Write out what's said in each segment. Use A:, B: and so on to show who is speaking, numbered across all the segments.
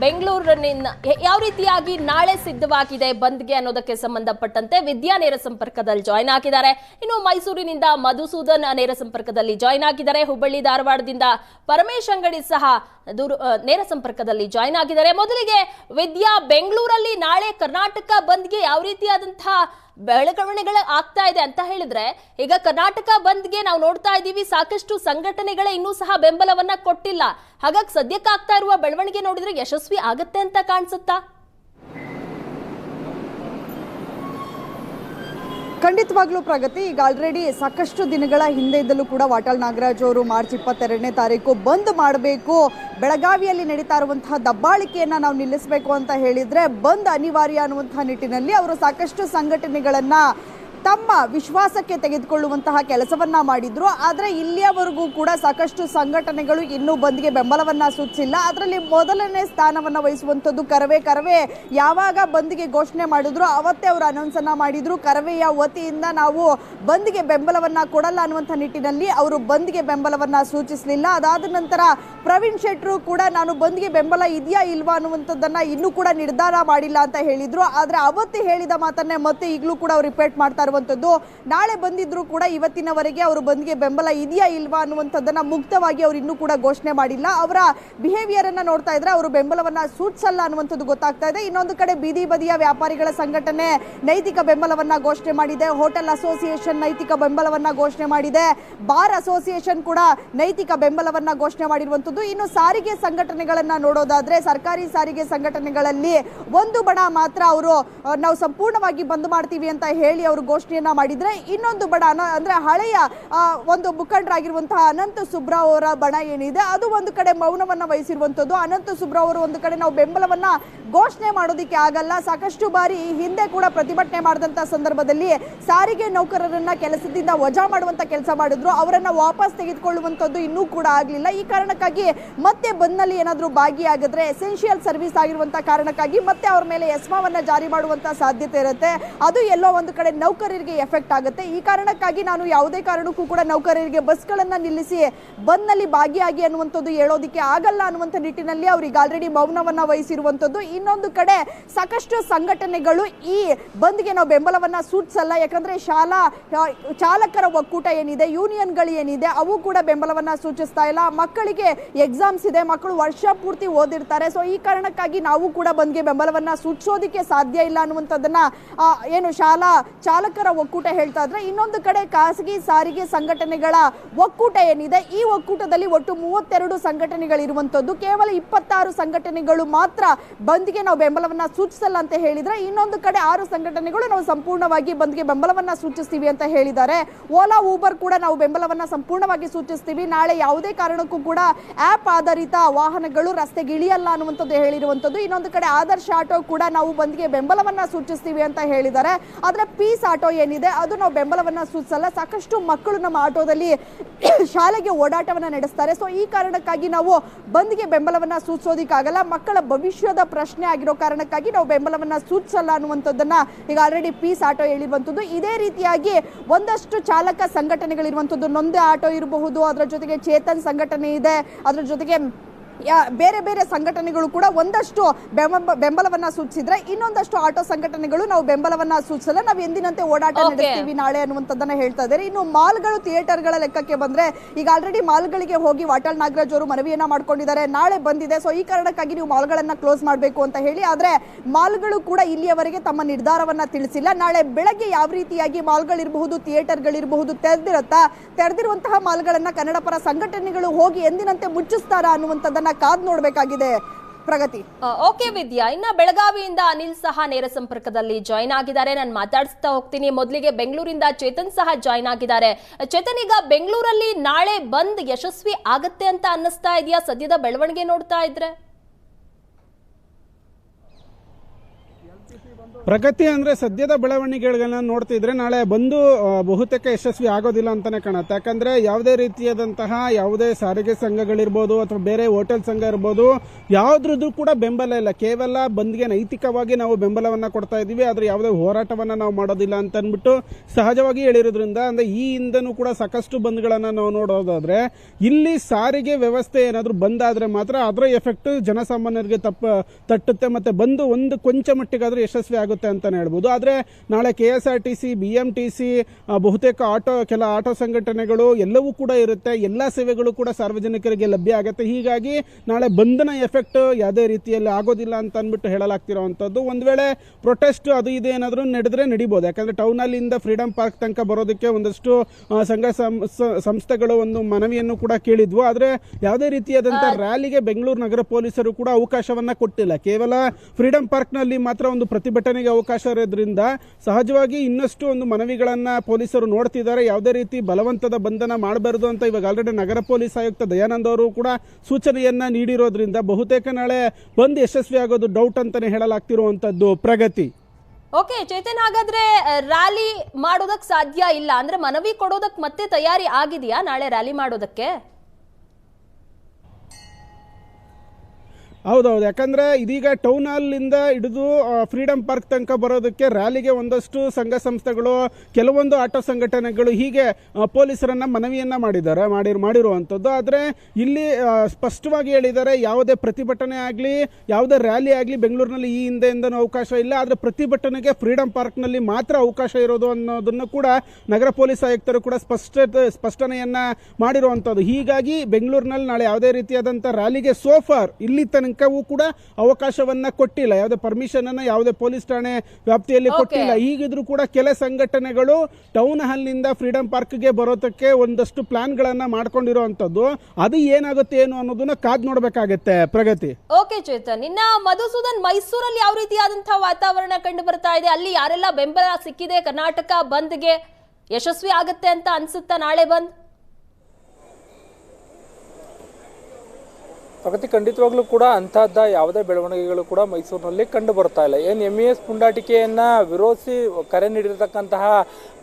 A: ಬೆಂಗಳೂರಿನಿಂದ ಯ- ಯಾವ ರೀತಿಯಾಗಿ ನಾಳೆ ಸಿದ್ಧವಾಗಿದೆ ಬಂದ್ಗೆ ಅನ್ನೋದಕ್ಕೆ ಸಂಬಂಧಪಟ್ಟಂತೆ ವಿದ್ಯಾ ನೇರ ಸಂಪರ್ಕದಲ್ಲಿ ಜಾಯ್ನ್ ಆಗಿದ್ದಾರೆ. ಇನ್ನು ಮೈಸೂರಿನಿಂದ ಮಧುಸೂದನ್ ನೇರ ಸಂಪರ್ಕದಲ್ಲಿ ಜಾಯ್ನ್ ಆಗಿದ್ದಾರೆ. ಹುಬ್ಬಳ್ಳಿ, ಧಾರವಾಡದಿಂದ ಪರಮೇಶ್ ಅಂಗಡಿ ಸಹ ದೂರ ನೇರ ಸಂಪರ್ಕದಲ್ಲಿ ಜಾಯ್ನ್ ಆಗಿದ್ದಾರೆ. ಮೊದಲಿಗೆ ವಿದ್ಯಾ ಬೆಂಗಳೂರಲ್ಲಿ ನಾಳೆ ಕರ್ನಾಟಕ ಬಂದ್ಗೆ ಯಾವ ರೀತಿಯಾದಂತಹ ಬೆಳವಣಿಗೆಗಳು ಆಗ್ತಾ ಇದೆ ಅಂತ ಹೇಳಿದ್ರೆ, ಈಗ ಕರ್ನಾಟಕ ಬಂದ್ಗೆ ನಾವು ನೋಡ್ತಾ ಇದ್ದೀವಿ ಸಾಕಷ್ಟು ಸಂಘಟನೆಗಳೇ ಇನ್ನೂ ಸಹ ಬೆಂಬಲವನ್ನ ಕೊಟ್ಟಿಲ್ಲ. ಹಾಗಾಗಿ ಸದ್ಯಕ್ಕೆ ಆಗ್ತಾ ಇರುವ ಬೆಳವಣಿಗೆ ನೋಡಿದ್ರೆ ಯಶಸ್ವಿ ಆಗತ್ತೆ ಅಂತ ಕಾಣಿಸುತ್ತಾ?
B: ಖಂಡಿತವಾಗ್ಲೂ ಪ್ರಗತಿ. ಈಗ ಆಲ್ರೆಡಿ ಸಾಕಷ್ಟು ದಿನಗಳ ಹಿಂದೆ ಇದ್ದಲ್ಲೂ ಕೂಡ ವಾಟಾಳ್ ನಾಗರಾಜ್ ಅವರು ಮಾರ್ಚ್ ಇಪ್ಪತ್ತೆರಡನೇ ತಾರೀಕು ಬಂದ್ ಮಾಡಬೇಕು. ಬೆಳಗಾವಿಯಲ್ಲಿ ನಡೀತಾ ಇರುವಂತಹ ದಬ್ಬಾಳಿಕೆಯನ್ನ ನಾವು ನಿಲ್ಲಿಸಬೇಕು ಅಂತ ಹೇಳಿದ್ರೆ ಬಂದ್ ಅನಿವಾರ್ಯ ಅನ್ನುವಂತಹ ನಿಟ್ಟಿನಲ್ಲಿ ಅವರು ಸಾಕಷ್ಟು ಸಂಘಟನೆಗಳನ್ನ ತಮ್ಮ ವಿಶ್ವಾಸಕ್ಕೆ ತೆಗೆದುಕೊಳ್ಳುವಂತಹ ಕೆಲಸವನ್ನ ಮಾಡಿದ್ರು. ಆದರೆ ಇಲ್ಲಿಯವರೆಗೂ ಕೂಡ ಸಾಕಷ್ಟು ಸಂಘಟನೆಗಳು ಇನ್ನೂ ಬಂದ್ಗೆ ಬೆಂಬಲವನ್ನ ಸೂಚಿಸಿಲ್ಲ ಅದರಲ್ಲಿ ಮೊದಲನೇ ಸ್ಥಾನವನ್ನ ವಹಿಸುವಂತದ್ದು ಕರವೇ ಕರವೇ ಯಾವಾಗ ಬಂದ್ಗೆ ಘೋಷಣೆ ಮಾಡಿದ್ರು ಅವತ್ತೇ ಅವರು ಅನೌನ್ಸ್ ಅನ್ನ ಮಾಡಿದ್ರು. ಕರವೆಯ ವತಿಯಿಂದ ನಾವು ಬಂದ್ಗೆ ಬೆಂಬಲವನ್ನ ಕೊಡಲ್ಲ ಅನ್ನುವಂಥ ನಿಟ್ಟಿನಲ್ಲಿ ಅವರು ಬಂದ್ಗೆ ಬೆಂಬಲವನ್ನ ಸೂಚಿಸಲಿಲ್ಲ. ಅದಾದ ನಂತರ ಪ್ರವೀಣ್ ಶೆಟ್ರು ಕೂಡ ನಾನು ಬಂದ್ಗೆ ಬೆಂಬಲ ಇದೆಯಾ ಇಲ್ವಾ ಅನ್ನುವಂಥದ್ದನ್ನು ಇನ್ನೂ ಕೂಡ ನಿರ್ಧಾರ ಮಾಡಿಲ್ಲ ಅಂತ ಹೇಳಿದರು. ಆದರೆ ಅವತ್ತು ಹೇಳಿದ ಮಾತನ್ನೇ ಮತ್ತೆ ಈಗಲೂ ಕೂಡ ಅವ್ರು ರಿಪೀಟ್ ಮಾಡ್ತಾ ಇರುವಂಥದ್ದು. ನಾಳೆ ಬಂದಿದ್ದರೂ ಕೂಡ ಇವತ್ತಿನವರೆಗೆ ಅವರು ಬಂದ್ಗೆ ಬೆಂಬಲ ಇದೆಯಾ ಇಲ್ವಾ ಅನ್ನುವಂಥದ್ದನ್ನು ಮುಕ್ತವಾಗಿ ಅವರು ಇನ್ನೂ ಕೂಡ ಘೋಷಣೆ ಮಾಡಿಲ್ಲ. ಅವರ ಬಿಹೇವಿಯರ್ ಅನ್ನ ನೋಡ್ತಾ ಇದ್ರೆ ಅವರು ಬೆಂಬಲವನ್ನ ಸೂಚಿಸಲ್ಲ ಅನ್ನುವಂಥದ್ದು ಗೊತ್ತಾಗ್ತಾ ಇದೆ. ಇನ್ನೊಂದು ಕಡೆ ಬೀದಿ ಬದಿಯ ವ್ಯಾಪಾರಿಗಳ ಸಂಘಟನೆ ನೈತಿಕ ಬೆಂಬಲವನ್ನ ಘೋಷಣೆ ಮಾಡಿದೆ. ಹೋಟೆಲ್ ಅಸೋಸಿಯೇಷನ್ ನೈತಿಕ ಬೆಂಬಲವನ್ನ ಘೋಷಣೆ ಮಾಡಿದೆ. ಬಾರ್ ಅಸೋಸಿಯೇಷನ್ ಕೂಡ ನೈತಿಕ ಬೆಂಬಲವನ್ನ ಘೋಷಣೆ ಮಾಡಿರುವಂಥದ್ದು ಇನ್ನು ಸಾರಿಗೆ ಸಂಘಟನೆಗಳನ್ನ ನೋಡೋದಾದ್ರೆ ಸರ್ಕಾರಿ ಸಾರಿಗೆ ಸಂಘಟನೆಗಳಲ್ಲಿ ಒಂದು ಬಣ ಮಾತ್ರ ಅವರು ನಾವು ಸಂಪೂರ್ಣವಾಗಿ ಬಂದ್ ಮಾಡ್ತೀವಿ ಅಂತ ಹೇಳಿ ಅವರು ಘೋಷಣೆಯನ್ನ ಮಾಡಿದ್ರೆ ಇನ್ನೊಂದು ಬಣ ಅಂದ್ರೆ ಹಳೆಯ ಒಂದು ಮುಖಂಡರಾಗಿರುವಂತಹ ಅನಂತ ಸುಬ್ರಾವ್ ಅವರ ಬಣ ಏನಿದೆ, ಅದು ಒಂದು ಕಡೆ ಮೌನವನ್ನ ವಹಿಸಿರುವಂತದ್ದು ಅನಂತ ಸುಬ್ರಾವ್ ಅವರು ಒಂದು ಕಡೆ ನಾವು ಬೆಂಬಲವನ್ನ ಘೋಷಣೆ ಮಾಡೋದಕ್ಕೆ ಆಗಲ್ಲ. ಸಾಕಷ್ಟು ಬಾರಿ ಹಿಂದೆ ಕೂಡ ಪ್ರತಿಭಟನೆ ಮಾಡಿದಂತ ಸಂದರ್ಭದಲ್ಲಿ ಸಾರಿಗೆ ನೌಕರರನ್ನ ಕೆಲಸದಿಂದ ವಜಾ ಮಾಡುವಂತ ಕೆಲಸ ಮಾಡಿದ್ರು. ಅವರನ್ನ ವಾಪಸ್ ತೆಗೆದುಕೊಳ್ಳುವಂತದ್ದು ಇನ್ನೂ ಕೂಡ ಆಗಲಿಲ್ಲ. ಈ ಕಾರಣಕ್ಕಾಗಿ ಮತ್ತೆ ಬಂದ್ನಲ್ಲಿ ಏನಾದರೂ ಭಾಗಿಯಾಗಿದ್ರೆ ಎಸೆನ್ಷಿಯಲ್ ಸರ್ವಿಸ್ ಆಗಿರುವಂತ ಕಾರಣಕ್ಕಾಗಿ ಮತ್ತೆ ಅವ್ರ ಮೇಲೆ ಎಸ್ಮಾವನ್ನ ಜಾರಿ ಮಾಡುವಂತ ಸಾಧ್ಯತೆ ಇರುತ್ತೆ. ಅದು ಎಲ್ಲೋ ಒಂದು ಕಡೆ ನೌಕರರಿಗೆ ಎಫೆಕ್ಟ್ ಆಗುತ್ತೆ. ಈ ಕಾರಣಕ್ಕಾಗಿ ನಾನು ಯಾವುದೇ ಕಾರಣಕ್ಕೂ ಕೂಡ ನೌಕರರಿಗೆ ಬಸ್ಗಳನ್ನ ನಿಲ್ಲಿಸಿ ಬಂದ್ನಲ್ಲಿ ಭಾಗಿಯಾಗಿ ಅನ್ನುವಂಥದ್ದು ಹೇಳೋದಿಕ್ಕೆ ಆಗಲ್ಲ ಅನ್ನುವಂಥ ನಿಟ್ಟಿನಲ್ಲಿ ಅವ್ರಿಗೆ ಆಲ್ರೆಡಿ ಮೌನವನ್ನ ವಹಿಸಿರುವಂಥದ್ದು. ಇನ್ನೊಂದು ಕಡೆ ಸಾಕಷ್ಟು ಸಂಘಟನೆಗಳು ಈ ಬಂದ್ಗೆ ನಾವು ಬೆಂಬಲವನ್ನ ಸೂಚಿಸಲ್ಲ. ಯಾಕಂದ್ರೆ ಶಾಲಾ ಚಾಲಕರ ಒಕ್ಕೂಟ ಏನಿದೆ ಯೂನಿಯನ್ಗಳು ಏನಿದೆ, ಅವು ಕೂಡ ಬೆಂಬಲವನ್ನ ಸೂಚಿಸ್ತಾ ಇಲ್ಲ. ಮಕ್ಕಳಿಗೆ ಎಕ್ಸಾಮ್ಸ್ ಇದೆ, ಮಕ್ಕಳು ವರ್ಷ ಪೂರ್ತಿ ಓದಿರ್ತಾರೆ. ಸೊ ಈ ಕಾರಣಕ್ಕಾಗಿ ನಾವು ಕೂಡ ಬಂದ್ಗೆ ಬೆಂಬಲವನ್ನ ಸೂಚಿಸೋದಕ್ಕೆ ಸಾಧ್ಯ ಇಲ್ಲ ಅನ್ನುವಂಥದ್ದನ್ನ ಏನು ಶಾಲಾ ಚಾಲಕರ ಒಕ್ಕೂಟ ಹೇಳ್ತಾ ಇದ್ರೆ, ಇನ್ನೊಂದು ಕಡೆ ಖಾಸಗಿ ಸಾರಿಗೆ ಸಂಘಟನೆಗಳ ಒಕ್ಕೂಟ ಏನಿದೆ, ಈ ಒಕ್ಕೂಟದಲ್ಲಿ ಒಟ್ಟು ಮೂವತ್ತೆರಡು ಸಂಘಟನೆಗಳಿರುವಂಥದ್ದು. ಕೇವಲ ಇಪ್ಪತ್ತಾರು ಸಂಘಟನೆಗಳು ಮಾತ್ರ ಬಂದ್ಗೆ ನಾವು ಬೆಂಬಲವನ್ನ ಸೂಚಿಸಲ್ಲ ಅಂತ ಹೇಳಿದ್ರೆ, ಇನ್ನೊಂದು ಕಡೆ ಆರು ಸಂಘಟನೆಗಳು ನಾವು ಸಂಪೂರ್ಣವಾಗಿ ಬಂದ್ಗೆ ಬೆಂಬಲವನ್ನ ಸೂಚಿಸ್ತೀವಿ ಅಂತ ಹೇಳಿದ್ದಾರೆ. ಓಲಾ, ಊಬರ್ ಕೂಡ ನಾವು ಬೆಂಬಲವನ್ನ ಸಂಪೂರ್ಣವಾಗಿ ಸೂಚಿಸ್ತೀವಿ. ನಾಳೆ ಯಾವುದೇ ಕಾರಣಕ್ಕೂ ಕೂಡ ಆಪ್ ಆಧಾರಿತ ವಾಹನಗಳು ರಸ್ತೆಗೆ ಇಳಿಯಲ್ಲ ಅನ್ನುವಂಥದ್ದು ಹೇಳಿರುವಂಥದ್ದು. ಇನ್ನೊಂದು ಕಡೆ ಆದರ್ಶ ಆಟೋ ಕೂಡ ನಾವು ಬಂದ್ಗೆ ಬೆಂಬಲವನ್ನ ಸೂಚಿಸ್ತೀವಿ ಅಂತ ಹೇಳಿದ್ದಾರೆ. ಆದರೆ ಪೀಸ್ ಆಟೋ ಏನಿದೆ, ಅದು ನಾವು ಬೆಂಬಲವನ್ನ ಸೂಚಿಸಲ್ಲ. ಸಾಕಷ್ಟು ಮಕ್ಕಳು ನಮ್ಮ ಆಟೋದಲ್ಲಿ ಶಾಲೆಗೆ ಓಡಾಟವನ್ನ ನಡೆಸ್ತಾರೆ. ಸೊ ಈ ಕಾರಣಕ್ಕಾಗಿ ನಾವು ಬಂದ್ಗೆ ಬೆಂಬಲವನ್ನ ಸೂಚಿಸೋದಿಕ್ಕಾಗಲ್ಲ. ಮಕ್ಕಳ ಭವಿಷ್ಯದ ಪ್ರಶ್ನೆ ಆಗಿರೋ ಕಾರಣಕ್ಕಾಗಿ ನಾವು ಬೆಂಬಲವನ್ನ ಸೂಚಿಸಲ್ಲ ಅನ್ನುವಂಥದ್ದನ್ನು ಈಗ ಆಲ್ರೆಡಿ ಪೀಸ್ ಆಟೋ ಹೇಳಿರುವಂಥದ್ದು. ಇದೇ ರೀತಿಯಾಗಿ ಒಂದಷ್ಟು ಚಾಲಕ ಸಂಘಟನೆಗಳಿರುವಂಥದ್ದು. ನೊಂದೆ ಆಟೋ ಇರಬಹುದು, ಅದರ ಜೊತೆಗೆ ಚೇತನ್ ಸಂಘಟನೆ ಇದೆ. ಅದರ ಜೊತೆಗೆ ಬೇರೆ ಬೇರೆ ಸಂಘಟನೆಗಳು ಕೂಡ ಒಂದಷ್ಟು ಬೆಂಬ ಬೆಂಬಲವನ್ನ ಸೂಚಿಸಿದ್ರೆ ಇನ್ನೊಂದಷ್ಟು ಆಟೋ ಸಂಘಟನೆಗಳು ನಾವು ಬೆಂಬಲವನ್ನ ಸೂಚಿಸಲ್ಲ. ನಾವು ಎಂದಿನಂತೆ ಓಡಾಟ. ನಡೆಸ್ತೀವಿ ನಾಳೆ ಅನ್ನುವಂಥದ್ದನ್ನ ಹೇಳ್ತಾ ಇದ್ದಾರೆ. ಇನ್ನು ಮಾಲ್ಗಳು ಥಿಯೇಟರ್ಗಳ ಲೆಕ್ಕಕ್ಕೆ ಬಂದ್ರೆ ಈಗ ಆಲ್ರೆಡಿ ಮಾಲ್ಗಳಿಗೆ ಹೋಗಿ ವಾಟಾಳ್ ನಾಗರಾಜ್ ಅವರು ಮನವಿಯನ್ನ ಮಾಡ್ಕೊಂಡಿದ್ದಾರೆ. ನಾಳೆ ಬಂದಿದೆ. ಸೊ ಈ ಕಾರಣಕ್ಕಾಗಿ ನೀವು ಮಾಲ್ಗಳನ್ನ ಕ್ಲೋಸ್ ಮಾಡಬೇಕು ಅಂತ ಹೇಳಿ ಆದ್ರೆ ಮಾಲ್ಗಳು ಕೂಡ ಇಲ್ಲಿಯವರೆಗೆ ತಮ್ಮ ನಿರ್ಧಾರವನ್ನ ತಿಳಿಸಿಲ್ಲ. ನಾಳೆ ಬೆಳಗ್ಗೆ ಯಾವ ರೀತಿಯಾಗಿ ಮಾಲ್ಗಳಿರಬಹುದು ಥಿಯೇಟರ್ಗಳಿರಬಹುದು ತೆರೆದಿರುತ್ತಾ ತೆರೆದಿರುವಂತಹ ಮಾಲ್ಗಳನ್ನ ಕನ್ನಡ ಪರ ಸಂಘಟನೆಗಳು ಹೋಗಿ ಎಂದಿನಂತೆ ಮುಚ್ಚಿಸ್ತಾರಾ ಅನ್ನುವಂಥದ್ದನ್ನ ಕಾದ್ ನೋಡಬೇಕಾಗಿದೆ ಪ್ರಗತಿ.
A: ಓಕೆ ವಿದ್ಯಾ, ಇನ್ನ ಬೆಳಗಾವಿಯಿಂದ ಅನಿಲ್ ಸಹ ನೇರ ಸಂಪರ್ಕದಲ್ಲಿ ಜಾಯ್ನ್ ಆಗಿದ್ದಾರೆ. ನಾನು ಮಾತಾಡಿಸ್ತಾ ಹೋಗ್ತೀನಿ. ಮೊದಲಿಗೆ ಬೆಂಗಳೂರಿಂದ ಚೇತನ್ ಸಹ ಜಾಯ್ನ್ ಆಗಿದ್ದಾರೆ. ಚೇತನ್, ಈಗ ಬೆಂಗಳೂರಲ್ಲಿ ನಾಳೆ ಬಂದ್ ಯಶಸ್ವಿ ಆಗತ್ತೆ ಅಂತ ಅನ್ನಿಸ್ತಾ ಇದೆಯಾ? ಸದ್ಯದ ಬೆಳವಣಿಗೆ ನೋಡ್ತಾ ಇದ್ರೆ?
C: ಪ್ರಗತಿ ಅಂದ್ರೆ ಸದ್ಯದ ಬೆಳವಣಿಗೆಗಳನ್ನ ನೋಡ್ತಿದ್ರೆ ನಾಳೆ ಬಂದು ಬಹುತೇಕ ಯಶಸ್ವಿ ಆಗೋದಿಲ್ಲ ಅಂತಾನೆ ಕಾಣುತ್ತೆ. ಯಾಕಂದ್ರೆ ಯಾವುದೇ ರೀತಿಯಾದಂತಹ ಯಾವುದೇ ಸಾರಿಗೆ ಸಂಘಗಳಿರ್ಬೋದು ಅಥವಾ ಬೇರೆ ಹೋಟೆಲ್ ಸಂಘ ಇರ್ಬೋದು, ಯಾವ್ದ್ರದ್ದು ಕೂಡ ಬೆಂಬಲ ಇಲ್ಲ. ಕೇವಲ ಬಂದ್ಗೆ ನೈತಿಕವಾಗಿ ನಾವು ಬೆಂಬಲವನ್ನ ಕೊಡ್ತಾ ಇದೀವಿ ಆದ್ರೆ ಯಾವುದೇ ಹೋರಾಟವನ್ನ ನಾವು ಮಾಡೋದಿಲ್ಲ ಅಂತ ಅಂದ್ಬಿಟ್ಟು ಸಹಜವಾಗಿ ಹೇಳಿರೋದ್ರಿಂದ, ಅಂದ್ರೆ ಈ ಹಿಂದನೂ ಕೂಡ ಸಾಕಷ್ಟು ಬಂದ್ಗಳನ್ನ ನಾವು ನೋಡೋದಾದ್ರೆ, ಇಲ್ಲಿ ಸಾರಿಗೆ ವ್ಯವಸ್ಥೆ ಏನಾದ್ರೂ ಬಂದಾದ್ರೆ ಮಾತ್ರ ಅದರ ಎಫೆಕ್ಟ್ ಜನಸಾಮಾನ್ಯರಿಗೆ ತಪ್ಪ, ತಟ್ಟುತ್ತೆ. ಮತ್ತೆ ಬಂದು ಒಂದು ಕೊಂಚ ಮಟ್ಟಿಗಾದ್ರೂ ಯಶಸ್ವಿ ಆಗುತ್ತೆ. ಅಂತಾನೆ ಹೇಳ್ಬೋದು. ಆದರೆ ನಾಳೆ K S R T C B M T C ಬಹುತೇಕ ಆಟೋ ಕೆಲ ಆಟೋ ಸಂಘಟನೆಗಳು ಎಲ್ಲವೂ ಕೂಡ ಇರುತ್ತೆ. ಎಲ್ಲ ಸೇವೆಗಳು ಕೂಡ ಸಾರ್ವಜನಿಕರಿಗೆ ಲಭ್ಯ ಆಗುತ್ತೆ. ಹೀಗಾಗಿ ನಾಳೆ ಬಂಧನ ಎಫೆಕ್ಟ್ ಯಾವುದೇ ರೀತಿಯಲ್ಲಿ ಆಗೋದಿಲ್ಲ ಅಂತ ಅಂದ್ಬಿಟ್ಟು ಹೇಳಲಾಗ್ತಿರೋವಂಥದ್ದು. ಒಂದು ವೇಳೆ ಪ್ರೊಟೆಸ್ಟ್ ಅದು ಇದು ಏನಾದರೂ ನಡೆದ್ರೆ ನಡಿಬೋದು. ಯಾಕಂದರೆ ಟೌನಲ್ಲಿಂದ ಫ್ರೀಡಮ್ ಫ್ರೀಡಂ ಪಾರ್ಕ್ ತನಕ ಬರೋದಕ್ಕೆ ಒಂದಷ್ಟು ಸಂಘ ಸಂಸ್ಥೆಗಳು ಒಂದು ಮನವಿಯನ್ನು ಕೂಡ ಕೇಳಿದ್ವು. ಆದರೆ ಯಾವುದೇ ರೀತಿಯಾದಂಥ ರ್ಯಾಲಿಗೆ ಬೆಂಗಳೂರು ನಗರ ಪೊಲೀಸರು ಕೂಡ ಅವಕಾಶವನ್ನ ಕೊಟ್ಟಿಲ್ಲ. ಕೇವಲ ಫ್ರೀಡಂ ಪಾರ್ಕ್ನಲ್ಲಿ ಮಾತ್ರ ಒಂದು ಪ್ರತಿಭಟನೆಗೆ ಅವಕಾಶ ಇರೋದ್ರಿಂದ ಸಹಜವಾಗಿ ಇನ್ನಷ್ಟು ಒಂದು ಮನವಿಗಳನ್ನ ಪೊಲೀಸರು ನೋಡ್ತಿದ್ದಾರೆ. ಯಾವುದೇ ರೀತಿ ಬಲವಂತದ ಬಂಧನ ಮಾಡಬಾರದು ಅಂತ ಇವಾಗ ಆಲ್ರೆಡಿ ನಗರ ಪೊಲೀಸ್ ಆಯುಕ್ತ ದಯಾನಂದ್ ಅವರು ಕೂಡ ಸೂಚನೆಯನ್ನ ನೀಡಿರೋದ್ರಿಂದ ಬಹುತೇಕ ನಾಳೆ ಬಂದ್ ಯಶಸ್ವಿ ಆಗೋದು ಡೌಟ್ ಅಂತಲೇ ಹೇಳಲಾಗ್ತಿರುವಂಥದ್ದು ಪ್ರಗತಿ.
A: ಓಕೆ ಚೇತನ್, ಹಾಗಾದ್ರೆ ರ್ಯಾಲಿ ಮಾಡೋದಕ್ಕೆ ಸಾಧ್ಯ ಇಲ್ಲ? ಅಂದ್ರೆ ಮನವಿ ಕೊಡೋದಕ್ಕೆ ಮತ್ತೆ ತಯಾರಿ ಆಗಿದೆಯಾ ನಾಳೆ ರ್ಯಾಲಿ ಮಾಡೋದಕ್ಕೆ?
C: ಹೌದೌದು. ಯಾಕಂದ್ರೆ ಇದೀಗ ಟೌನ್ ಹಾಲ್ನಿಂದ ಹಿಡಿದು ಫ್ರೀಡಂ ಪಾರ್ಕ್ ತನಕ ಬರೋದಕ್ಕೆ ರ್ಯಾಲಿಗೆ ಒಂದಷ್ಟು ಸಂಘ ಸಂಸ್ಥೆಗಳು, ಕೆಲವೊಂದು ಆಟೋ ಸಂಘಟನೆಗಳು ಹೀಗೆ ಪೊಲೀಸರನ್ನ ಮನವಿಯನ್ನ ಮಾಡಿದ್ದಾರೆ, ಮಾಡಿ, ಮಾಡಿರುವಂಥದ್ದು. ಆದರೆ ಇಲ್ಲಿ ಸ್ಪಷ್ಟವಾಗಿ ಹೇಳಿದ್ದಾರೆ ಯಾವುದೇ ಪ್ರತಿಭಟನೆ ಆಗಲಿ, ಯಾವುದೇ ರ್ಯಾಲಿ ಆಗಲಿ ಬೆಂಗಳೂರಿನಲ್ಲಿ ಈ ಹಿಂದೆಯಿಂದನೂ ಅವಕಾಶ ಇಲ್ಲ. ಆದರೆ ಪ್ರತಿಭಟನೆಗೆ ಫ್ರೀಡಂ ಪಾರ್ಕ್ನಲ್ಲಿ ಮಾತ್ರ ಅವಕಾಶ ಇರೋದು ಅನ್ನೋದನ್ನು ಕೂಡ ನಗರ ಪೊಲೀಸ್ ಆಯುಕ್ತರು ಕೂಡ ಸ್ಪಷ್ಟ ಸ್ಪಷ್ಟನೆಯನ್ನ ಮಾಡಿರುವಂಥದ್ದು. ಹೀಗಾಗಿ ಬೆಂಗಳೂರಿನಲ್ಲಿ ನಾಳೆ ಯಾವುದೇ ರೀತಿಯಾದಂಥ ರ್ಯಾಲಿಗೆ ಸೋಫಾರ್ ಇಲ್ಲಿ ತನಕವೂ ಕೂಡ ಅವಕಾಶವನ್ನ ಕೊಟ್ಟಿಲ್ಲ. ಯಾವುದೇ ಪರ್ಮಿಷನ್ ಅನ್ನ ಯಾವುದೇ ಪೊಲೀಸ್ ಠಾಣೆ ವ್ಯಾಪ್ತಿಯಲ್ಲಿ. ಕೊಟ್ಟಿಲ್ಲ. ಈಗಿದ್ರು ಕೂಡ ಕೆಲ ಸಂಘಟನೆಗಳು ಟೌನ್ ಹಾಲ್ನಿಂದ ಫ್ರೀಡಂ ಪಾರ್ಕ್ಗೆ ಬರೋದಕ್ಕೆ ಒಂದಷ್ಟು ಪ್ಲಾನ್ ಗಳನ್ನ ಮಾಡ್ಕೊಂಡಿರುವಂತದ್ದು ಅದು ಏನಾಗುತ್ತೆ ಏನು ಅನ್ನೋದನ್ನ ಕಾದ್ ನೋಡ್ಬೇಕಾಗತ್ತೆ. ಪ್ರಗತಿ.
A: ಓಕೆ ಚೇತನ್. ಇನ್ನ ಮಧುಸೂದನ್ ಮೈಸೂರಲ್ಲಿ ಯಾವ ರೀತಿಯಾದಂತಹ ವಾತಾವರಣ ಕಂಡು ಬರ್ತಾ ಇದೆ? ಅಲ್ಲಿ ಯಾರೆಲ್ಲ ಬೆಂಬಲ ಸಿಕ್ಕಿದೆ? ಕರ್ನಾಟಕ ಬಂದ್ಗೆ ಯಶಸ್ವಿ ಆಗುತ್ತೆ ಅಂತ ಅನ್ಸುತ್ತಾ ನಾಳೆ ಬಂದ್?
D: ಪ್ರಗತಿ ಖಂಡಿತವಾಗ್ಲೂ ಕೂಡ ಅಂತಹದ್ದ ಯಾವುದೇ ಬೆಳವಣಿಗೆಗಳು ಕೂಡ ಮೈಸೂರಿನಲ್ಲಿ ಕಂಡು ಬರ್ತಾ ಇಲ್ಲ. ಏನು ಎಂ ಎಸ್ ಪುಂಡಾಟಿಕೆಯನ್ನ ವಿರೋಧಿಸಿ ಕರೆ ನೀಡಿರತಕ್ಕಂತಹ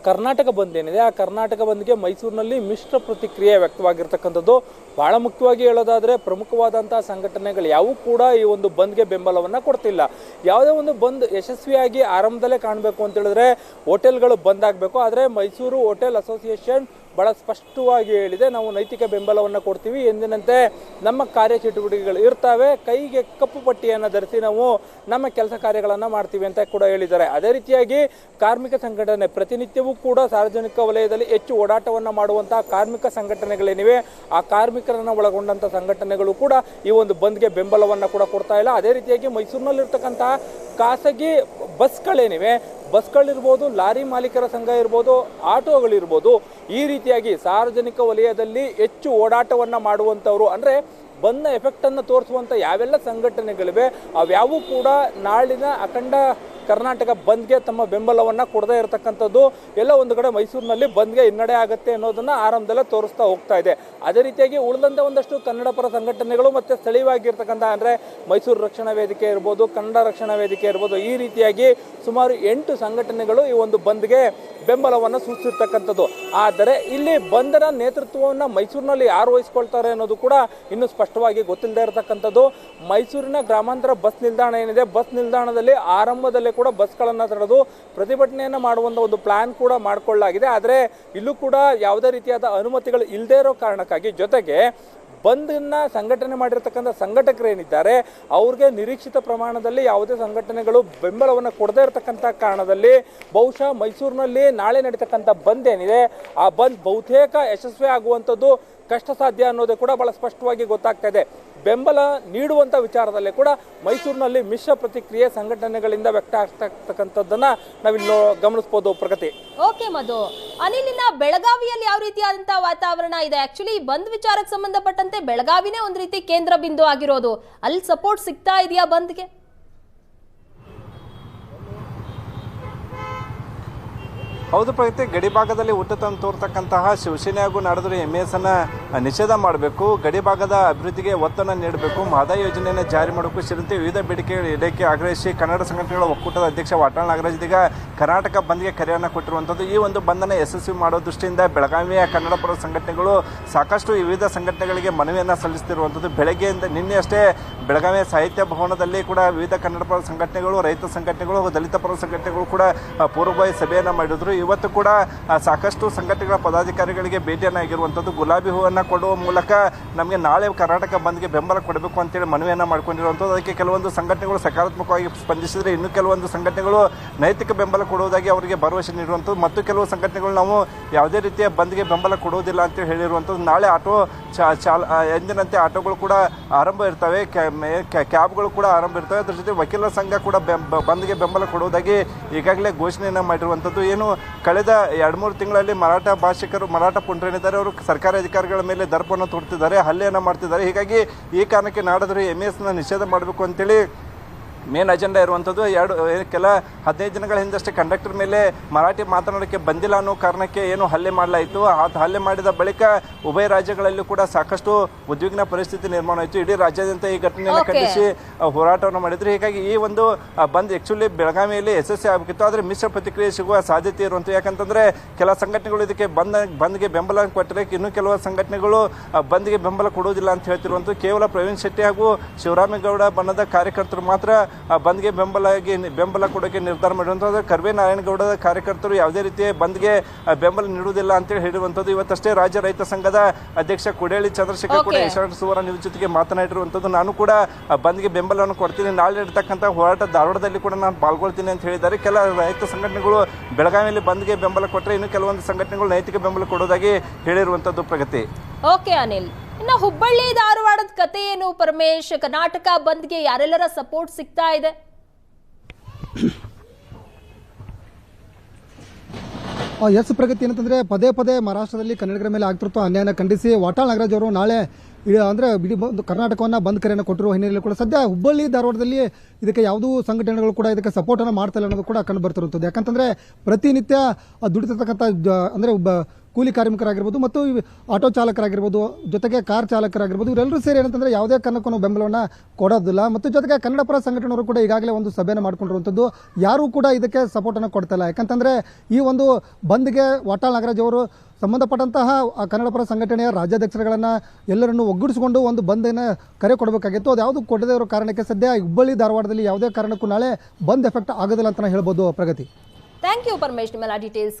D: ಕರ್ನಾಟಕ ಬಂದ್ ಏನಿದೆ ಆ ಕರ್ನಾಟಕ ಬಂದ್ಗೆ ಮೈಸೂರಿನಲ್ಲಿ ಮಿಶ್ರ ಪ್ರತಿಕ್ರಿಯೆ ವ್ಯಕ್ತವಾಗಿರ್ತಕ್ಕಂಥದ್ದು. ಬಹಳ ಮುಖ್ಯವಾಗಿ ಹೇಳೋದಾದ್ರೆ ಪ್ರಮುಖವಾದಂತಹ ಸಂಘಟನೆಗಳು ಯಾವೂ ಕೂಡ ಈ ಒಂದು ಬಂದ್ಗೆ ಬೆಂಬಲವನ್ನ ಕೊಡ್ತಿಲ್ಲ. ಯಾವುದೇ ಒಂದು ಬಂದ್ ಯಶಸ್ವಿಯಾಗಿ ಆರಂಭದಲ್ಲೇ ಕಾಣಬೇಕು ಅಂತ ಹೇಳಿದ್ರೆ ಹೋಟೆಲ್ಗಳು ಬಂದ್ ಆಗಬೇಕು. ಆದರೆ ಮೈಸೂರು ಹೋಟೆಲ್ ಅಸೋಸಿಯೇಷನ್ ಬಹಳ ಸ್ಪಷ್ಟವಾಗಿ ಹೇಳಿದೆ. ನಾವು ನೈತಿಕ ಬೆಂಬಲವನ್ನು ಕೊಡ್ತೀವಿ ಎಂದಿನಂತೆ ನಮ್ಮ ಕಾರ್ಯಚಟುವಟಿಕೆಗಳು ಇರ್ತವೆ. ಕೈಗೆ ಕಪ್ಪು ಪಟ್ಟಿಯನ್ನು ಧರಿಸಿ ನಾವು ನಮ್ಮ ಕೆಲಸ ಕಾರ್ಯಗಳನ್ನು ಮಾಡ್ತೀವಿ ಅಂತ ಕೂಡ ಹೇಳಿದ್ದಾರೆ. ಅದೇ ರೀತಿಯಾಗಿ ಕಾರ್ಮಿಕ ಸಂಘಟನೆ ಪ್ರತಿನಿತ್ಯವೂ ಕೂಡ ಸಾರ್ವಜನಿಕ ವಲಯದಲ್ಲಿ ಹೆಚ್ಚು ಓಡಾಟವನ್ನು ಮಾಡುವಂತಹ ಕಾರ್ಮಿಕ ಸಂಘಟನೆಗಳೇನಿವೆ, ಆ ಕಾರ್ಮಿಕರನ್ನು ಒಳಗೊಂಡಂಥ ಸಂಘಟನೆಗಳು ಕೂಡ ಈ ಒಂದು ಬಂದ್ಗೆ ಬೆಂಬಲವನ್ನು ಕೂಡ ಕೊಡ್ತಾ ಇಲ್ಲ. ಅದೇ ರೀತಿಯಾಗಿ ಮೈಸೂರಿನಲ್ಲಿರ್ತಕ್ಕಂತಹ ಖಾಸಗಿ ಬಸ್ಗಳೇನಿವೆ ಬಸ್ಗಳಿರ್ಬೋದು, ಲಾರಿ ಮಾಲೀಕರ ಸಂಘ ಇರ್ಬೋದು, ಆಟೋಗಳಿರ್ಬೋದು, ಈ ರೀತಿಯಾಗಿ ಸಾರ್ವಜನಿಕ ವಲಯದಲ್ಲಿ ಹೆಚ್ಚು ಓಡಾಟವನ್ನು ಮಾಡುವಂಥವ್ರು. ಅಂದರೆ ಬಂದ ಎಫೆಕ್ಟನ್ನು ತೋರಿಸುವಂಥ ಯಾವೆಲ್ಲ ಸಂಘಟನೆಗಳಿವೆ, ಅವ್ಯಾವೂ ಕೂಡ ನಾಳಿನ ಅಖಂಡ ಕರ್ನಾಟಕ ಬಂದ್ಗೆ ತಮ್ಮ ಬೆಂಬಲವನ್ನು ಕೊಡದೇ ಇರತಕ್ಕಂಥದ್ದು ಎಲ್ಲ ಒಂದು ಕಡೆ ಮೈಸೂರಿನಲ್ಲಿ ಬಂದ್ಗೆ ಹಿನ್ನಡೆ ಆಗುತ್ತೆ ಅನ್ನೋದನ್ನ ಆರಂಭದಲ್ಲೇ ತೋರಿಸ್ತಾ ಹೋಗ್ತಾ ಇದೆ. ಅದೇ ರೀತಿಯಾಗಿ ಉಳಿದಂತೆ ಒಂದಷ್ಟು ಕನ್ನಡ ಪರ ಸಂಘಟನೆಗಳು ಮತ್ತೆ ಸ್ಥಳೀಯವಾಗಿರ್ತಕ್ಕಂಥ ಅಂದರೆ ಮೈಸೂರು ರಕ್ಷಣಾ ವೇದಿಕೆ ಇರ್ಬೋದು, ಕನ್ನಡ ರಕ್ಷಣಾ ವೇದಿಕೆ ಇರ್ಬೋದು, ಈ ರೀತಿಯಾಗಿ ಸುಮಾರು ಎಂಟು ಸಂಘಟನೆಗಳು ಈ ಒಂದು ಬಂದ್ಗೆ ಬೆಂಬಲವನ್ನು ಸೂಚಿಸಿರ್ತಕ್ಕಂಥದ್ದು. ಆದರೆ ಇಲ್ಲಿ ಬಂದರ ನೇತೃತ್ವವನ್ನು ಮೈಸೂರಿನಲ್ಲಿ ಯಾರು ವಹಿಸ್ಕೊಳ್ತಾರೆ ಅನ್ನೋದು ಕೂಡ ಇನ್ನೂ ಸ್ಪಷ್ಟವಾಗಿ ಗೊತ್ತಿಲ್ಲದೆ ಇರತಕ್ಕಂಥದ್ದು. ಮೈಸೂರಿನ ಗ್ರಾಮಾಂತರ ಬಸ್ ನಿಲ್ದಾಣ ಏನಿದೆ? ಬಸ್ ನಿಲ್ದಾಣದಲ್ಲಿ ಆರಂಭದಲ್ಲೇ ಕೂಡ ಬಸ್ಗಳನ್ನು ತಡೆದು ಪ್ರತಿಭಟನೆಯನ್ನು ಮಾಡುವಂಥ ಒಂದು ಪ್ಲಾನ್ ಕೂಡ ಮಾಡಿಕೊಳ್ಳಲಾಗಿದೆ. ಆದರೆ ಇಲ್ಲೂ ಕೂಡ ಯಾವುದೇ ರೀತಿಯಾದ ಅನುಮತಿಗಳು ಇಲ್ಲದೇ ಇರೋ ಕಾರಣಕ್ಕಾಗಿ ಜೊತೆಗೆ ಬಂದನ್ನು ಸಂಘಟನೆ ಮಾಡಿರ್ತಕ್ಕಂಥ ಸಂಘಟಕರೇನಿದ್ದಾರೆ ಅವ್ರಿಗೆ ನಿರೀಕ್ಷಿತ ಪ್ರಮಾಣದಲ್ಲಿ ಯಾವುದೇ ಸಂಘಟನೆಗಳು ಬೆಂಬಲವನ್ನು ಕೊಡದೇ ಇರತಕ್ಕಂಥ ಕಾರಣದಲ್ಲಿ ಬಹುಶಃ ಮೈಸೂರಿನಲ್ಲಿ ನಾಳೆ ನಡೀತಕ್ಕಂಥ ಬಂದ್ ಏನಿದೆ, ಆ ಬಂದ್ ಬಹುತೇಕ ಯಶಸ್ವಿ ಆಗುವಂಥದ್ದು ಕಷ್ಟ ಸಾಧ್ಯ ಅನ್ನೋದು ಕೂಡ ಬಹಳ ಸ್ಪಷ್ಟವಾಗಿ ಗೊತ್ತಾಗ್ತಾ ಇದೆ. ಬೆಂಬಲ ನೀಡುವಂಥ ವಿಚಾರದಲ್ಲಿ ಕೂಡ ಮೈಸೂರಿನಲ್ಲಿ ಮಿಶ್ರ ಪ್ರತಿಕ್ರಿಯೆ ಸಂಘಟನೆಗಳಿಂದ ವ್ಯಕ್ತ ಆಗ್ತಕ್ಕಂಥದ್ದನ್ನ ನಾವಿಲ್ಲಿ ಗಮನಿಸ್ಬೋದು ಪ್ರಗತಿ.
A: ಓಕೆ ಮಧು. ಅನಿಲಿನ ಬೆಳಗಾವಿಯಲ್ಲಿ ಯಾವ ರೀತಿಯಾದಂತಹ ವಾತಾವರಣ ಇದೆ? ಆಕ್ಚುಲಿ ಬಂದ್ ವಿಚಾರಕ್ಕೆ ಸಂಬಂಧಪಟ್ಟಂತೆ ಬೆಳಗಾವಿನೇ ಒಂದು ರೀತಿ ಕೇಂದ್ರ ಬಿಂದು ಆಗಿರೋದು. ಅಲ್ಲಿ ಸಪೋರ್ಟ್ ಸಿಗ್ತಾ ಇದೆಯಾ ಬಂದ್ಗೆ?
E: ಹೌದು ಪ್ರಗತಿ, ಗಡಿ ಭಾಗದಲ್ಲಿ ಹುಟ್ಟು ತೋರ್ತಕ್ಕಂತಹ ಶಿವಸೇನೆ ಹಾಗೂ ನಾಡದರು ಎಂ ಎಸ್ ಅನ್ನ ನಿಷೇಧ ಮಾಡಬೇಕು, ಗಡಿ ಭಾಗದ ಅಭಿವೃದ್ಧಿಗೆ ಒತ್ತನ್ನು ನೀಡಬೇಕು, ಮಹದಾಯಿ ಯೋಜನೆಯನ್ನು ಜಾರಿ ಮಾಡಬೇಕು ಸೇರಿದಂತೆ ವಿವಿಧ ಬೇಡಿಕೆಗಳು ಇಡಕ್ಕೆ ಆಗ್ರಹಿಸಿ ಕನ್ನಡ ಸಂಘಟನೆಗಳ ಒಕ್ಕೂಟದ ಅಧ್ಯಕ್ಷ ವಾಟಾಳ್ ನಾಗರಾಜ್ ಇದೀಗ ಕರ್ನಾಟಕ ಬಂದ್ಗೆ ಕರೆಯನ್ನು ಕೊಟ್ಟಿರುವಂಥದ್ದು. ಈ ಒಂದು ಬಂಧನ ಯಶಸ್ವಿ ಮಾಡೋ ದೃಷ್ಟಿಯಿಂದ ಬೆಳಗಾವಿಯ ಕನ್ನಡ ಪರ ಸಂಘಟನೆಗಳು ಸಾಕಷ್ಟು ವಿವಿಧ ಸಂಘಟನೆಗಳಿಗೆ ಮನವಿಯನ್ನು ಸಲ್ಲಿಸುತ್ತಿರುವಂಥದ್ದು. ಬೆಳಗ್ಗೆಯಿಂದ ನಿನ್ನೆ ಅಷ್ಟೇ ಬೆಳಗಾವಿಯ ಸಾಹಿತ್ಯ ಭವನದಲ್ಲಿ ಕೂಡ ವಿವಿಧ ಕನ್ನಡ ಪರ ಸಂಘಟನೆಗಳು, ರೈತ ಸಂಘಟನೆಗಳು ಹಾಗೂ ದಲಿತ ಪರ ಸಂಘಟನೆಗಳು ಕೂಡ ಪೂರ್ವಭಾವಿ ಸಭೆಯನ್ನು ಮಾಡಿದ್ರು. ಇವತ್ತು ಕೂಡ ಸಾಕಷ್ಟು ಸಂಘಟನೆಗಳ ಪದಾಧಿಕಾರಿಗಳಿಗೆ ಭೇಟಿಯನ್ನಾಗಿರುವಂಥದ್ದು ಗುಲಾಬಿ ಹೂವನ್ನು ಕೊಡುವ ಮೂಲಕ ನಮಗೆ ನಾಳೆ ಕರ್ನಾಟಕ ಬಂದ್ಗೆ ಬೆಂಬಲ ಕೊಡಬೇಕು ಅಂತೇಳಿ ಮನವಿಯನ್ನು ಮಾಡ್ಕೊಂಡಿರುವಂಥದ್ದು. ಅದಕ್ಕೆ ಕೆಲವೊಂದು ಸಂಘಟನೆಗಳು ಸಕಾರಾತ್ಮಕವಾಗಿ ಸ್ಪಂದಿಸಿದರೆ ಇನ್ನು ಕೆಲವೊಂದು ಸಂಘಟನೆಗಳು ನೈತಿಕ ಬೆಂಬಲ ಕೊಡುವುದಾಗಿ ಅವರಿಗೆ ಭರವಸೆ ನೀಡುವಂಥದ್ದು. ಮತ್ತು ಕೆಲವು ಸಂಘಟನೆಗಳು ನಾವು ಯಾವುದೇ ರೀತಿಯ ಬಂದ್ಗೆ ಬೆಂಬಲ ಕೊಡುವುದಿಲ್ಲ ಅಂತೇಳಿ ಹೇಳಿರುವಂಥದ್ದು. ನಾಳೆ ಆಟೋ ಚಾ ಚಾಲ ಎಂದಿನಂತೆ ಆಟೋಗಳು ಕೂಡ ಆರಂಭ ಇರ್ತವೆ. ಕ್ಯಾಬ್ಗಳು ಕೂಡ ಆರಂಭ ಇರ್ತವೆ. ಅದ್ರ ಜೊತೆ ವಕೀಲರ ಸಂಘ ಕೂಡ ಬಂದ್ಗೆ ಬೆಂಬಲ ಕೊಡುವುದಾಗಿ ಈಗಾಗಲೇ ಘೋಷಣೆಯನ್ನು ಮಾಡಿರುವಂಥದ್ದು. ಏನು ಕಳೆದ ಎರಡು ಮೂರು ತಿಂಗಳಲ್ಲಿ ಮರಾಠ ಭಾಷಿಕರು, ಮರಾಠ ಪುಂಡ್ರೇನಿದ್ದಾರೆ, ಅವರು ಸರ್ಕಾರಿ ಅಧಿಕಾರಿಗಳ ಮೇಲೆ ದರ್ಪವನ್ನು ತೊಡ್ತಿದ್ದಾರೆ, ಹಲ್ಲೆಯನ್ನು ಮಾಡ್ತಿದ್ದಾರೆ. ಹೀಗಾಗಿ ಈ ಕಾರಣಕ್ಕೆ ನಾಡದರು ಎಂ ಎಸ್ನ ನಿಷೇಧ ಮಾಡಬೇಕು ಅಂತೇಳಿ ಮೇನ್ ಅಜೆಂಡಾ ಇರುವಂಥದ್ದು ಎರಡು ಕೆಲ ಹದಿನೈದು ದಿನಗಳ ಹಿಂದಷ್ಟೇ ಕಂಡಕ್ಟರ್ ಮೇಲೆ ಮರಾಠಿ ಮಾತನಾಡೋಕ್ಕೆ ಬಂದಿಲ್ಲ ಅನ್ನೋ ಕಾರಣಕ್ಕೆ ಏನು ಹಲ್ಲೆ ಮಾಡಲಾಯಿತು. ಆ ಹಲ್ಲೆ ಮಾಡಿದ ಬಳಿಕ ಉಭಯ ರಾಜ್ಯಗಳಲ್ಲೂ ಕೂಡ ಸಾಕಷ್ಟು ಉದ್ವಿಗ್ನ ಪರಿಸ್ಥಿತಿ ನಿರ್ಮಾಣ ಆಯಿತು. ಇಡೀ ರಾಜ್ಯಾದ್ಯಂತ ಈ ಘಟನೆಯನ್ನು. ಖಂಡಿಸಿ ಹೋರಾಟವನ್ನು ಮಾಡಿದ್ರು. ಹೀಗಾಗಿ ಈ ಒಂದು ಬಂದ್ ಆ್ಯಕ್ಚುಲಿ ಬೆಳಗಾವಿಯಲ್ಲಿ ಯಶಸ್ವಿ ಆಗಬೇಕಿತ್ತು. ಆದರೆ ಮಿಶ್ರ ಪ್ರತಿಕ್ರಿಯೆ ಸಿಗುವ ಸಾಧ್ಯತೆ ಇರುವಂಥ ಯಾಕಂತಂದ್ರೆ ಕೆಲ ಸಂಘಟನೆಗಳು ಇದಕ್ಕೆ ಬಂದ್ ಬಂದ್ಗೆ ಬೆಂಬಲ ಕೊಟ್ಟರೆ ಇನ್ನು ಕೆಲವು ಸಂಘಟನೆಗಳು ಬಂದ್ಗೆ ಬೆಂಬಲ ಕೊಡುವುದಿಲ್ಲ ಅಂತ ಹೇಳ್ತಿರುವಂಥ ಕೇವಲ ಪ್ರವೀಣ್ ಶೆಟ್ಟಿ ಹಾಗೂ ಶಿವರಾಮೇಗೌಡ ಬಣ್ಣದ ಕಾರ್ಯಕರ್ತರು ಮಾತ್ರ ಬಂದ್ಗೆ ಬೆಂಬಲಾಗಿ ಬೆಂಬಲ ಕೊಡೋಕೆ ನಿರ್ಧಾರ ಮಾಡಿರುವಂಥದ್ದು ಕರ್ವೆ ನಾರಾಯಣಗೌಡದ ಕಾರ್ಯಕರ್ತರು ಯಾವುದೇ ರೀತಿಯ ಬಂದ್ಗೆ ಬೆಂಬಲ ನೀಡುವುದಿಲ್ಲ ಅಂತೇಳಿ ಹೇಳಿರುವಂಥದ್ದು ಇವತ್ತಷ್ಟೇ ರಾಜ್ಯ ರೈತ ಸಂಘದ ಅಧ್ಯಕ್ಷ ಕುಡೇಳಿ ಚಂದ್ರಶೇಖರ್ ಕೂಡ. ಯಶವಂತ ಸುವರ್ಣ ನ್ಯೂಸ್ ಜೊತೆಗೆ ಮಾತನಾಡಿರುವಂಥದ್ದು ನಾನು ಕೂಡ ಬಂದ್ಗೆ ಬೆಂಬಲವನ್ನು ಕೊಡ್ತೀನಿ. ನಾಳೆ ಇರ್ತಕ್ಕಂಥ ಹೋರಾಟ ಧಾರವಾಡದಲ್ಲಿ ಕೂಡ ನಾನು ಪಾಲ್ಗೊಳ್ತೀನಿ ಅಂತ ಹೇಳಿದ್ದಾರೆ. ಕೆಲ ರೈತ ಸಂಘಟನೆಗಳು ಬೆಳಗಾವಿಯಲ್ಲಿ ಬಂದ್ಗೆ ಬೆಂಬಲ ಕೊಟ್ಟರೆ ಇನ್ನು ಕೆಲವೊಂದು ಸಂಘಟನೆಗಳು ನೈತಿಕ ಬೆಂಬಲ ಕೊಡೋದಾಗಿ ಹೇಳಿರುವಂಥದ್ದು ಪ್ರಗತಿ.
A: ಓಕೆ ಅನಿಲ್. ಇನ್ನು ಹುಬ್ಬಳ್ಳಿ ಧಾರವಾಡದ ಕತೆ ಏನು? ಪರಮೇಶ್, ಕರ್ನಾಟಕ ಬಂದ್ಗೆ ಯಾರೆಲ್ಲರ ಸಪೋರ್ಟ್ ಸಿಗ್ತಾ ಇದೆ?
F: ಎಸ್ ಪ್ರಗತಿ ಏನಂತಂದ್ರೆ, ಪದೇ ಪದೇ ಮಹಾರಾಷ್ಟ್ರದಲ್ಲಿ ಕನ್ನಡಿಗರ ಮೇಲೆ ಆಗ್ತಿರುವ ಅನ್ಯಾಯನ ಖಂಡಿಸಿ ವಾಟಾಳ್ ನಾಗರಾಜ್ ಅವರು ನಾಳೆ ಅಂದ್ರೆ ಇಡೀ ಒಂದು ಕರ್ನಾಟಕವನ್ನ ಬಂದ್ ಕರೆಯನ್ನು ಕೊಟ್ಟಿರುವ ಹಿನ್ನೆಲೆಯಲ್ಲಿ ಕೂಡ ಸದ್ಯ ಹುಬ್ಬಳ್ಳಿ ಧಾರವಾಡದಲ್ಲಿ ಇದಕ್ಕೆ ಯಾವುದೂ ಸಂಘಟನೆಗಳು ಕೂಡ ಇದಕ್ಕೆ ಸಪೋರ್ಟ್ ಅನ್ನು ಮಾಡ್ತಾ ಇಲ್ಲ ಅನ್ನೋದು ಕೂಡ ಕಂಡು ಬರ್ತಿರುತ್ತದೆ ಯಾಕಂತಂದ್ರೆ ಪ್ರತಿನಿತ್ಯ ದುಡಿತಕ್ಕಂಥ ಅಂದ್ರೆ ಒಬ್ಬ ಕೂಲಿ ಕಾರ್ಮಿಕರಾಗಿರ್ಬೋದು ಮತ್ತು ಆಟೋ ಚಾಲಕರಾಗಿರ್ಬೋದು, ಜೊತೆಗೆ ಕಾರ್ ಚಾಲಕರಾಗಿರ್ಬೋದು, ಇವರೆಲ್ಲರೂ ಸೇರಿ ಏನಂತಂದ್ರೆ ಯಾವುದೇ ಕಾರಣಕ್ಕೂ ಬೆಂಬಲವನ್ನು ಕೊಡೋದಿಲ್ಲ. ಮತ್ತು ಜೊತೆಗೆ ಕನ್ನಡ ಪರ ಸಂಘಟನೆಯವರು ಕೂಡ ಈಗಾಗಲೇ ಒಂದು ಸಭೆಯನ್ನು ಮಾಡಿಕೊಂಡಿರುವಂಥದ್ದು. ಯಾರೂ ಕೂಡ ಇದಕ್ಕೆ ಸಪೋರ್ಟನ್ನು ಕೊಡ್ತಿಲ್ಲ ಯಾಕಂತಂದ್ರೆ ಈ ಒಂದು ಬಂದ್ಗೆ ವಾಟಾಳ್ ನಾಗರಾಜ್ ಅವರು ಸಂಬಂಧಪಟ್ಟಂತಹ ಕನ್ನಡ ಪರ ಸಂಘಟನೆಯ ರಾಜ್ಯಾಧ್ಯಕ್ಷರುಗಳನ್ನು ಎಲ್ಲರನ್ನು ಒಗ್ಗೂಡಿಸಿಕೊಂಡು ಒಂದು ಬಂದನ್ನು ಕರೆ ಕೊಡಬೇಕಾಗಿತ್ತು. ಅದು ಯಾವುದು ಕೊಡದೇ ಇರೋ ಕಾರಣಕ್ಕೆ ಸದ್ಯ ಹುಬ್ಬಳ್ಳಿ ಧಾರವಾಡದಲ್ಲಿ ಯಾವುದೇ ಕಾರಣಕ್ಕೂ ನಾಳೆ ಬಂದ್ ಎಫೆಕ್ಟ್ ಆಗೋದಿಲ್ಲ ಅಂತ ಹೇಳ್ಬೋದು ಪ್ರಗತಿ.
A: ಥ್ಯಾಂಕ್ ಯು ಪರಮೇಶ್ ನಿಮ್ಮೆಲ್ಲ ಡೀಟೇಲ್ಸ್